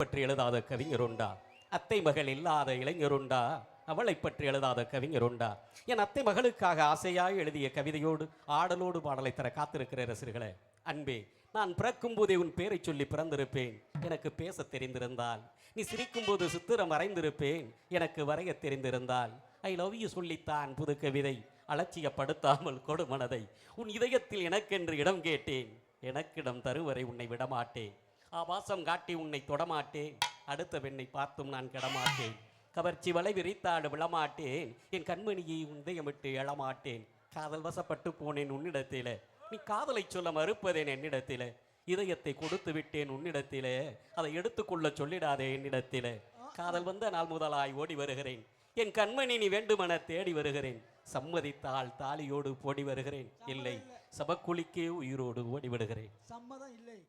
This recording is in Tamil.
பற்றி எழுதாத கவிஞருண்டா? அத்தை மகள் இல்லாத இளைஞருண்டா? அவளை பற்றி எழுதாத கவிஞர் உண்டா என் அத்தை மகளுக்காக ஆசையாய் எழுதிய கவிதையோடு ஆடலோடு பாடலை தர காத்திருக்கிற ரசிகர்களே. அன்பே நான் பிறக்கும் போதே உன் பேரை சொல்லி பிறந்திருப்பேன். எனக்கு பேச தெரிந்திருந்தால் நீ சிரிக்கும் போது சித்திரம் வரைந்திருப்பேன். எனக்கு வரைய தெரிந்திருந்தால் ஐ லவ் யூ சொல்லித்தான் புது கவிதை. அலட்சியப்படுத்தாமல் கொடு மனதை உன் இதயத்தில் எனக்கென்று இடம் கேட்டேன். எனக்கிடம் தருவரை உன்னை விடமாட்டேன். ஆபாசம் காட்டி உன்னை தொடமாட்டேன். அடுத்த பெண்ணை பார்த்தும் நான் கிடமாட்டேன். கவர்ச்சி வலை விரித்தாடு விழமாட்டேன். என் கண்மணியை உந்தயமிட்டு எழமாட்டேன். காதல் வசப்பட்டு போனேன் உன்னிடத்திலே. நீ காதலை சொல்ல மறுப்பதேன் என்னிடத்திலே. இதயத்தை கொடுத்து விட்டேன் உன்னிடத்திலே. அதை எடுத்துக்கொள்ள சொல்லிடாதே என்னிடத்திலே. காதல் வந்த நாள் முதலாய் ஓடி வருகிறேன். என் கண்மணி நீ வேண்டுமென தேடி வருகிறேன். சம்மதித்தால் தாலியோடு போடி வருகிறேன். இல்லை சபக்குழிக்கே உயிரோடு ஓடி விடுகிறேன் சம்மதம் இல்லை.